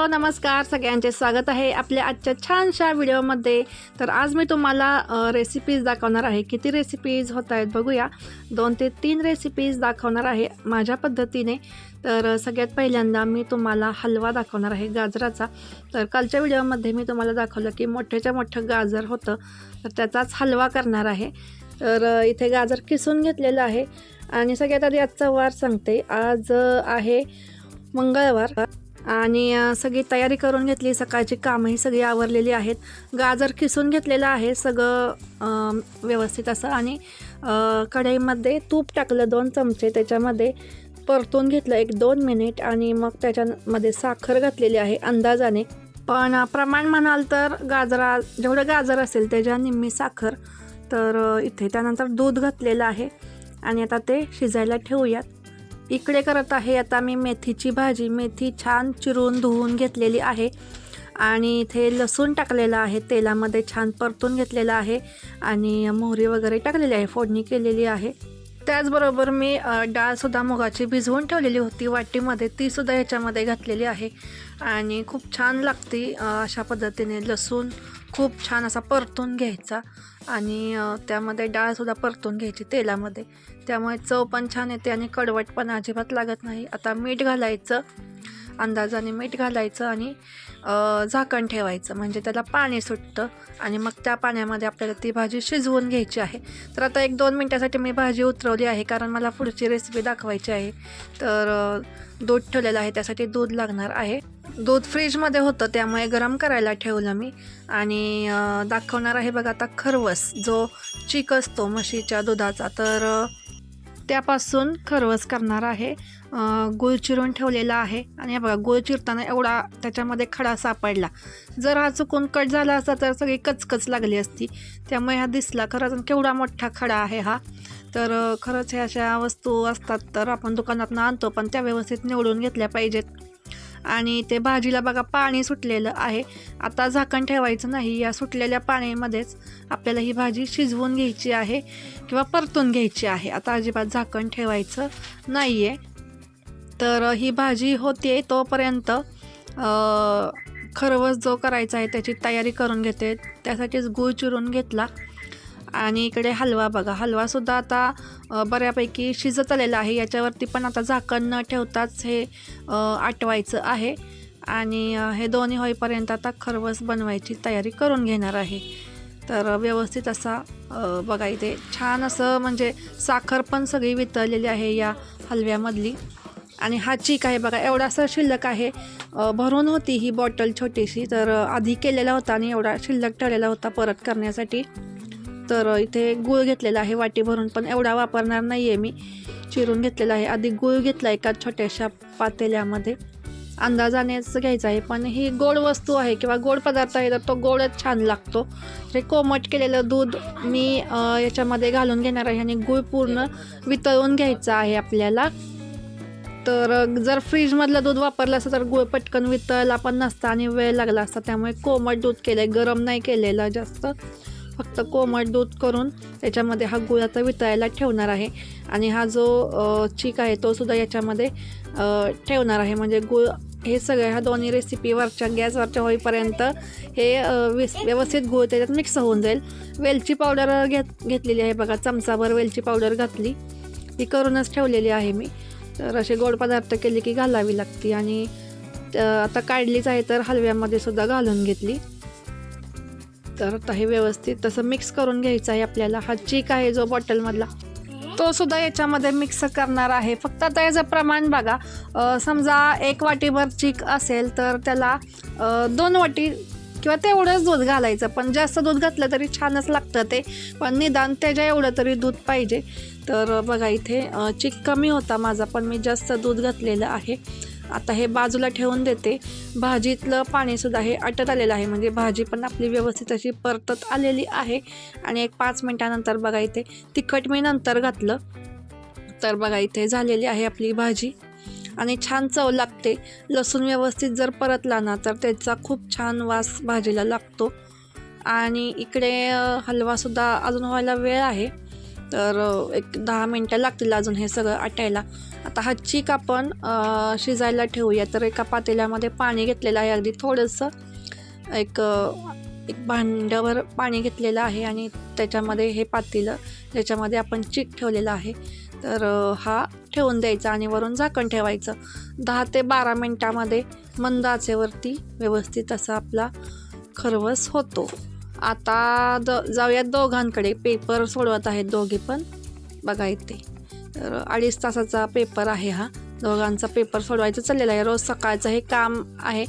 Hello नमस्कार. सगळ्यांचे स्वागत आहे आपल्या आजच्या छानशा व्हिडिओमध्ये. तर आज मी तुम्हाला रेसिपीज दाखवणार आहे. किती रेसिपीज होत आहेत बघूया. दोन ते तीन रेसिपीज दाखवणार आहे माझ्या पद्धतीने. तर सगळ्यात पहिल्यांदा मी तुम्हाला हलवा दाखवणार आहे गाजराचा. तर कालच्या व्हिडिओमध्ये मी तुम्हाला दाखवलं की मोठ्याच्या मोठं गाजर होतं. तर त्याचाच हलवा करणार आहे. तर इथे गाजर किसून घेतलेलं आहे. आणि सगळ्यात आधी आजचा वार सांगते. आज आहे मंगळवार. आणि सगळी तयारी करून घेतली सकाळची कामंही सगळी आवरलेली आहेत. गाजर किसून घेतलेलं आहे सगळं व्यवस्थित असं. आणि कढईमध्ये तूप टाकलं दोन चमचे. त्याच्यामध्ये परतून घेतलं एक दोन मिनिट आणि मग त्याच्यामध्ये साखर घातलेली आहे अंदाजाने. पण प्रमाण म्हणाल तर गाजरा जेवढं गाजर असेल त्याच्या निम्मी साखर. तर इथे त्यानंतर दूध घातलेलं आहे. आणि आता ते शिजायला ठेवूयात. इकडे करत आहे. आता मी मेथीची भाजी मेथी छान चिरून धुवून घेतलेली आहे. आणि इथे लसूण टाकलेलं आहे. तेलामध्ये छान परतून घेतलेलं आहे. आणि मोहरी वगैरे टाकलेली आहे. फोडणी केलेली आहे. त्याचबरोबर मी डाळसुद्धा मुगाची भिजवून ठेवलेली होती. वाटीमध्ये तीसुद्धा ह्याच्यामध्ये घातलेली आहे. आणि खूप छान लागते अशा पद्धतीने लसूण खूप छान असा परतून घ्यायचा आणि त्यामध्ये डाळसुद्धा परतून घ्यायची तेलामध्ये. त्यामुळे चव पण छान येते आणि कडवट पण अजिबात लागत नाही. आता मीठ घालायचं अंदाजाने मीठ घालायचं आणि झाकण ठेवायचं. म्हणजे त्याला पाणी सुटतं आणि मग त्या पाण्यामध्ये आपल्याला ती भाजी शिजवून घ्यायची आहे. तर आता एक दोन मिनटासाठी मी भाजी उतरवली आहे कारण मला पुढची रेसिपी दाखवायची आहे. तर दूध ठेवलेलं आहे त्यासाठी दूध लागणार आहे. दूध फ्रीजमध्ये होतं त्यामुळे गरम करायला ठेवलं मी. आणि दाखवणार आहे बघा आता खरवस जो चीक असतो म्हशीच्या दुधाचा. तर त्यापासून खरवस करणार आहे. गूळ चिरून ठेवलेला आहे. आणि बघा गूळ चिरताना एवढा त्याच्यामध्ये खडा सापडला. जर हा चुकून कट झाला असता तर सगळी कचकच लागली असती. त्यामुळे हा दिसला खरंच केवढा मोठा खडा आहे हा. तर खरंच ह्या अशा वस्तू असतात तर आपण दुकानातून आणतो पण त्या व्यवस्थित निवडून घेतल्या पाहिजेत. आणि ते भाजीला बघा पाणी सुटलेलं आहे. आता झाकण ठेवायचं नाही. या सुटलेल्या पाण्यामध्येच आपल्याला ही भाजी शिजवून घ्यायची आहे किंवा परतून घ्यायची आहे. आता अजिबात झाकण ठेवायचं नाही आहे तर ही भाजी होते तोपर्यंत खरवस जो करायचा आहे त्याची तयारी करून घेते. त्यासाठीच गूळ चिरून घेतला. आणि इकडे हलवा बघा. हलवासुद्धा आता बऱ्यापैकी शिजत आलेला आहे. याच्यावरती पण आता झाकण न ठेवताच हे आटवायचं आहे. आणि हे दोन्ही होईपर्यंत आता खरवस बनवायची तयारी करून घेणार आहे. तर व्यवस्थित असा बघा इथे छान असं म्हणजे साखर पण सगळी वितळलेली आहे या हलव्यामधली. आणि हा चीक आहे बघा. एवढासा शिल्लक आहे. भरून होती ही बॉटल छोटीशी तर आधी केलेला होता आणि एवढा शिल्लक ठेवलेला होता परत करण्यासाठी. तर इथे गूळ घेतलेला आहे वाटी भरून पण एवढा वापरणार नाही आहे मी. चिरून घेतलेला आहे. आधी गूळ घेतला एका छोट्याशा पातेल्यामध्ये. अंदाजानेच घ्यायचा आहे पण ही गोड वस्तू आहे किंवा गोड पदार्थ आहे तर तो गोडच छान लागतो. हे कोमट केलेलं दूध मी याच्यामध्ये घालून घेणार आहे आणि गूळ पूर्ण वितळून घ्यायचा आहे आपल्याला. तर जर फ्रीजमधलं दूध वापरलं असतं तर गुळ पटकन वितळला पण नसता आणि वेळ लागला असता. त्यामुळे कोमट दूध केलं आहे गरम नाही केलेलं जास्त. फक्त कोमट दूध करून त्याच्यामध्ये हा गुळ आता वितळायला ठेवणार आहे. आणि हा जो चीक आहे तो सुद्धा याच्यामध्ये ठेवणार आहे. म्हणजे गुळ हे सगळं ह्या दोन्ही रेसिपी वरच्या गॅसवरच्या होईपर्यंत हे विस व्यवस्थित गुळ त्याच्यात मिक्स होऊन जाईल. वेलची पावडर घेत घेतलेली आहे बघा. चमचाभर वेलची पावडर घातली. ती करूनच ठेवलेली आहे मी. तर असे गोड पदार्थ केले की घालावी लागते. आणि आता काढलीच आहे तर हलव्यामध्ये सुद्धा घालून घेतली. तर आता हे व्यवस्थित तसं मिक्स करून घ्यायचं आहे आपल्याला. हा चीक आहे जो बॉटलमधला तो सुद्धा याच्यामध्ये मिक्स करणार आहे. फक्त आता याचं प्रमाण बघा. समजा एक वाटीभर चीक असेल तर त्याला दोन वाटी किंवा तेवढंच दूध घालायचं. पण जास्त दूध घातलं तरी छानच लागतं ते. पण निदान त्याच्या एवढं तरी दूध पाहिजे. तर बघा इथे चीक चिक कमी होता माझा पण मी जास्त दूध घातलेलं आहे. आता हे बाजूला ठेवून देते. भाजीतलं पाणीसुद्धा हे अटत आलेलं आहे. म्हणजे भाजी पण आपली व्यवस्थित अशी परतत आलेली आहे. आणि एक पाच मिनटानंतर बघा इथे तिखट मी नंतर घातलं. तर बघा इथे झालेली आहे आपली भाजी. आणि छान चव लागते. लसूण व्यवस्थित जर परतला ना तर त्याचा खूप छान वास भाजीला लागतो. आणि इकडे हलवासुद्धा अजून व्हायला वेळ आहे. तर एक दहा मिनटं लागतील अजून हे सगळं आटायला. आता हा चीक आपण शिजायला ठेवूया. तर एका पातेल्यामध्ये पाणी घेतलेलं आहे. अगदी थोडंसं एक एक भांड्यावर पाणी घेतलेलं आहे आणि त्याच्यामध्ये हे पातेलं ज्याच्यामध्ये आपण चीक ठेवलेलं आहे. तर हा ठेवून द्यायचा आणि वरून झाकण ठेवायचं. दहा ते बारा मिनटामध्ये मंद आचेवरती व्यवस्थित असा आपला खरवस होतो. आता द जाऊयात दोघांकडे. पेपर सोडवत आहेत दोघे पण. बघा इथे. तर अडीच तासाचा पेपर आहे हा. दोघांचा पेपर सोडवायचं चाललेला आहे. रोज सकाळचं हे काम आहे.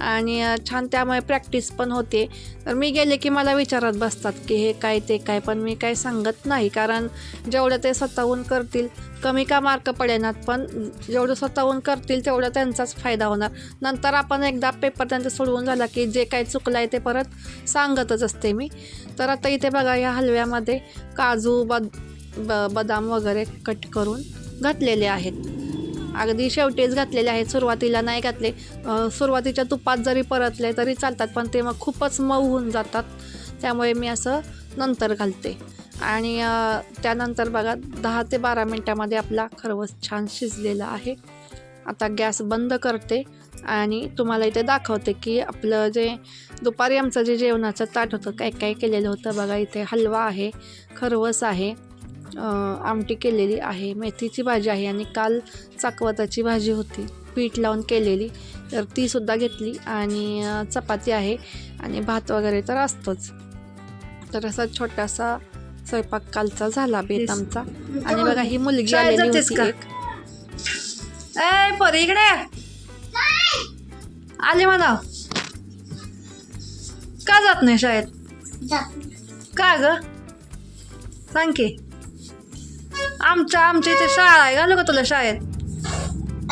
आणि छान त्यामुळे प्रॅक्टिस पण होते. तर मी गेले की मला विचारत बसतात की हे काय ते काय पण मी काय सांगत नाही. कारण जेवढं ते स्वतःहून करतील कमी का मार्क पडेनात पण जेवढं स्वतःहून करतील तेवढा त्यांचाच फायदा होणार. नंतर आपण एकदा पेपर त्यांचा सोडवून झाला की जे काय चुकलं आहे ते परत सांगतच असते मी. तर आता इथे बघा या हलव्यामध्ये काजू बद ब बदाम वगैरे कट करून घातलेले आहेत. अगदी शेवटीच घातलेले आहेत. सुरुवातीला नाही घातले. सुरुवातीच्या तुपात जरी परतले तरी चालतात पण ते मग खूपच मऊ होऊन जातात. त्यामुळे मी असं नंतर घालते. आणि त्यानंतर बघा दहा ते बारा मिनटामध्ये आपला खरवस छान शिजलेला आहे. आता गॅस बंद करते आणि तुम्हाला इथे दाखवते की आपलं जे दुपारी आमचं जे जेवणाचं ताट होतं काय काय केलेलं होतं बघा इथे हलवा आहे खरवस आहे. आमटी केलेली आहे मेथीची भाजी आहे आणि काल चाकवताची भाजी होती. पीठ लावून केलेली तर तीसुद्धा घेतली आणि चपाती आहे आणि भात वगैरे तर असतोच. तर असा छोटासा स्वयंपाक कालचा झाला बेत आमचा आणि बघा ही मुलगी आलेली होती? एक. ए परी इकडे. आले म्हणा. का जात नाही शाळेत? का ग? सांग की. आमच्या आमच्या इथे शाळा आहे. घालू का तुला शाळेत?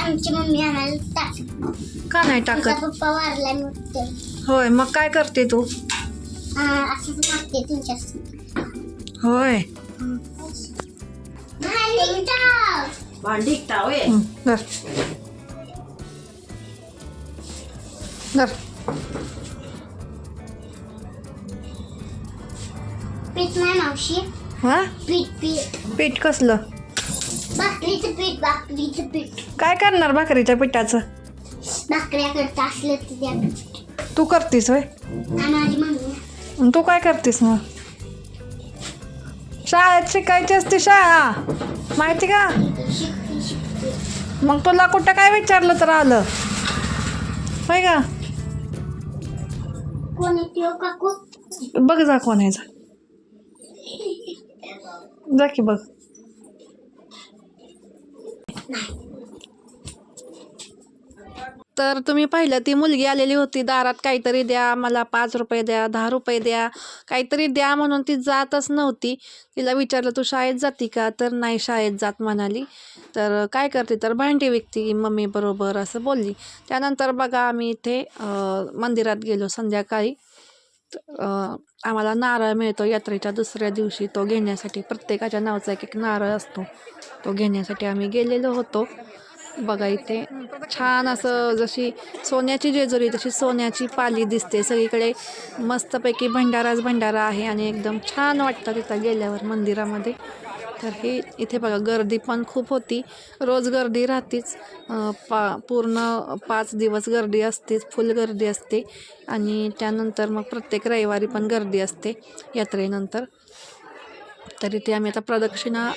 आमची मम्मी आम्हाला टाक. का नाही तुझा टाकत पप्पा वारला नव्हते होय मग काय करते तू? असंच लागते तुमच्या होय. भांडी टाक. भांडी टावे हं, धर. धर. पीठ नाही मावशी. हा? पीठ पीठ. पीठ कसलं? भाकरीचं पीठ भाकरीचं पीठ. काय करणार भाकरीच्या पिठाचं? भाकऱ्या करता असलं तर द्या. तू करतीस होय? आणि माझी मम्मी. आणि तू काय करतेस मग? शाळेत शिकायची असते शाळा. माहिती का? शिकते शिकते मग तुला कुठं काय विचारलं तर आलं. होय का? कोण हो काकू? बघ जा कोण आहे जा. जा की बघ तर तुम्ही पाहिलं ती मुलगी आलेली होती. दारात काहीतरी द्या मला पाच रुपये द्या दहा रुपये द्या. काहीतरी द्या म्हणून ती जातच नव्हती. तिला विचारलं तू शाळेत जाती का? तर नाही शाळेत जात म्हणाली. तर काय करते? तर भांडी विकती मम्मी बरोबर असं बोलली. त्यानंतर बघा आम्ही इथे मंदिरात गेलो संध्याकाळी. आम्हाला नारळ मिळतो. यात्रेच्या दुसऱ्या दिवशी तो घेण्यासाठी प्रत्येकाच्या नावाचा एक एक नारळ असतो. तो घेण्यासाठी आम्ही गेलेलो होतो. बघा इथे छान असं जशी सोन्याची जेजुरी तशी सोन्याची पाली दिसते. सगळीकडे मस्तपैकी भंडाराच भंडारा आहे आणि एकदम छान वाटतं तिथं गेल्यावर मंदिरामध्ये. तर हे इथे बघा गर्दी पण खूप होती. रोज गर्दी राहतीच. पा पूर्ण पाच दिवस गर्दी असतेच फुल गर्दी असते. आणि त्यानंतर मग प्रत्येक रविवारी पण गर्दी असते यात्रेनंतर. तर इथे आम्ही आता प्रदक्षिणा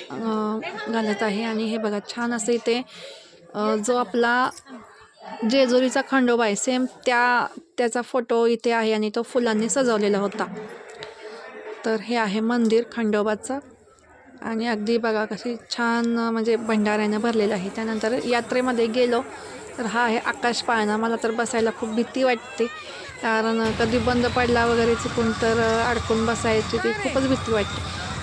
घालत आहे. आणि हे बघा छान असं इथे जो आपला जेजुरीचा खंडोबा आहे सेम त्या त्याचा फोटो इथे आहे आणि तो फुलांनी सजवलेला होता. तर हे आहे मंदिर खंडोबाचं. आणि अगदी बघा कशी छान म्हणजे भंडाऱ्यानं भरलेलं आहे. त्यानंतर यात्रेमध्ये गेलो तर हा आहे आकाश पाळणा. मला तर बसायला खूप भीती वाटते कारण कधी बंद पडला वगैरे चुकून तर अडकून बसायची ती खूपच भीती वाटते.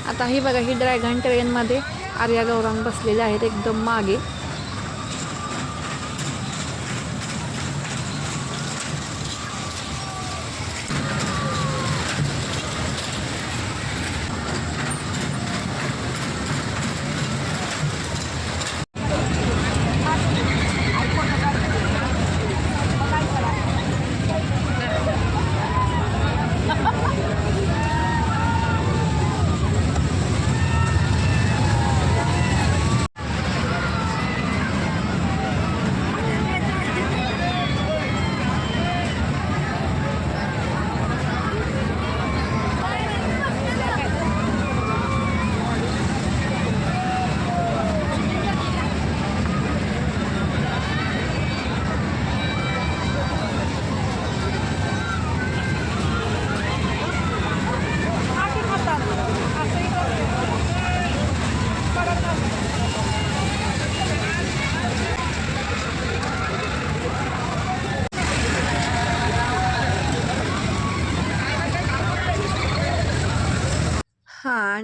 आता ही बघा ही ड्रॅगन ट्रेनमध्ये आर्या गौरांग बसलेले आहेत एकदम मागे.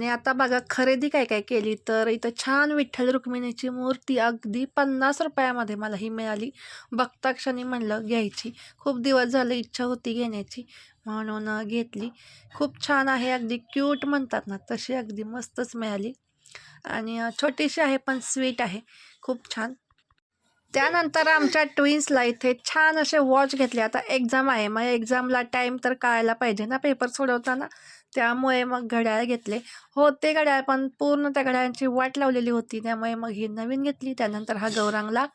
आणि आता बघा खरेदी काय काय केली? तर इथं छान विठ्ठल रुक्मिणीची मूर्ती अगदी पन्नास रुपयामध्ये मला ही मिळाली. बघता क्षणी म्हणलं घ्यायची. खूप दिवस झाले इच्छा होती घेण्याची म्हणून घेतली. खूप छान आहे अगदी क्यूट म्हणतात ना तशी अगदी मस्तच मिळाली. आणि छोटीशी आहे पण स्वीट आहे. खूप छान. त्यानंतर आमच्या ट्विन्सला इथे छान असे वॉच घेतले. आता एक्झाम आहे. मग एक्झामला टाईम तर कळायला पाहिजे ना पेपर सोडवताना. त्यामुळे मग घड्याळ घेतले. हो ते घड्याळ पण पूर्ण त्या घड्याळांची वाट लावलेली होती. त्यामुळे मग ही नवीन घेतली. त्यानंतर हा गौरांगला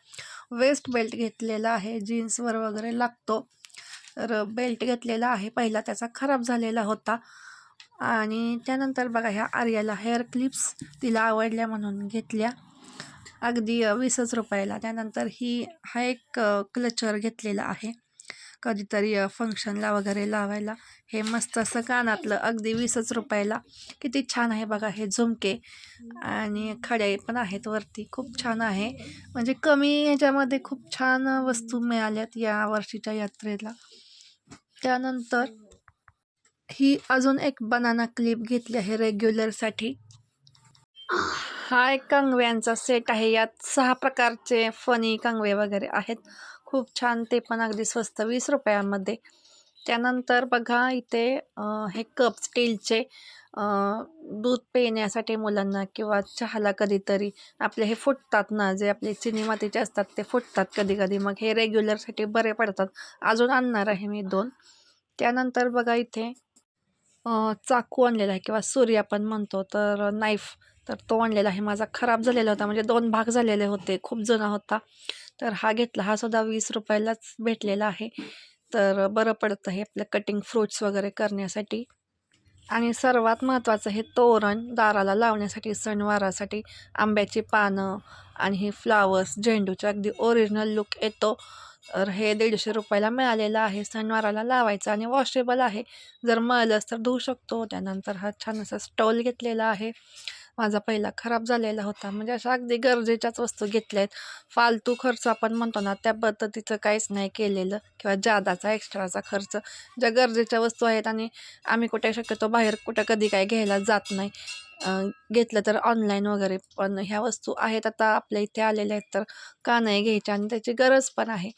वेस्ट बेल्ट घेतलेला आहे. जीन्सवर वगैरे लागतो. तर बेल्ट घेतलेला आहे. पहिला त्याचा खराब झालेला होता. आणि त्यानंतर बघा ह्या आर्याला हेअर क्लिप्स तिला आवडल्या म्हणून घेतल्या. अगदी वीसच रुपयाला. त्यानंतर ही हा एक क्लचर घेतलेला आहे. कधीतरी फंक्शनला वगैरे लावायला. हे मस्त असं कानातलं अगदी वीसच रुपयाला. किती छान आहे बघा हे झुमके. आणि खडे पण आहेत वरती. खूप छान आहे. म्हणजे कमी ह्याच्यामध्ये खूप छान वस्तू मिळाल्यात या वर्षीच्या यात्रेला. त्यानंतर ही अजून एक बनाना क्लिप घेतली आहे रेग्युलरसाठी हा एक कंगव्यांचा सेट आहे. यात सहा प्रकारचे फनी कंगवे वगैरे आहेत. खूप छान ते पण अगदी स्वस्त वीस रुपयामध्ये. त्यानंतर बघा इथे हे कप स्टीलचे दूध पिण्यासाठी मुलांना किंवा चहाला कधीतरी आपले हे फुटतात ना जे आपले चिनी मातीचे असतात ते फुटतात कधी कधी मग हे रेग्युलरसाठी बरे पडतात. अजून आणणार आहे मी दोन. त्यानंतर बघा इथे चाकू आणलेला आहे किंवा सूर्य आपण म्हणतो तर नाईफ तर तो आणलेला आहे. माझा खराब झालेला होता म्हणजे दोन भाग झालेले होते खूप जुना होता. तर हा घेतला. हा सुद्धा वीस रुपयालाच भेटलेला आहे. तर बरं पडतं हे आपलं कटिंग फ्रूट्स वगैरे करण्यासाठी. आणि सर्वात महत्त्वाचं हे तोरण दाराला लावण्यासाठी सणवारासाठी आंब्याची पानं आणि हे फ्लावर्स झेंडूचा अगदी ओरिजिनल लुक येतो. तर हे दीडशे रुपयाला मिळालेलं आहे. सणवाराला लावायचं आणि वॉशेबल आहे. जर मळलंच तर धुवू शकतो. त्यानंतर हा छान असा स्टॉल घेतलेला आहे. माझा पहिला खराब झालेला होता. म्हणजे अशा अगदी गरजेच्याच वस्तू घेतल्या आहेत फालतू खर्च आपण म्हणतो ना त्या पद्धतीचं काहीच नाही केलेलं. किंवा जादाचा एक्स्ट्राचा खर्च. ज्या गरजेच्या वस्तू आहेत आणि आम्ही कुठे शक्यतो बाहेर कुठं कधी काय घ्यायला जात नाही. घेतलं तर ऑनलाईन वगैरे पण ह्या वस्तू आहेत. आता आपल्या इथे आलेल्या आहेत तर का नाही घ्यायच्या? आणि त्याची गरज पण आहे.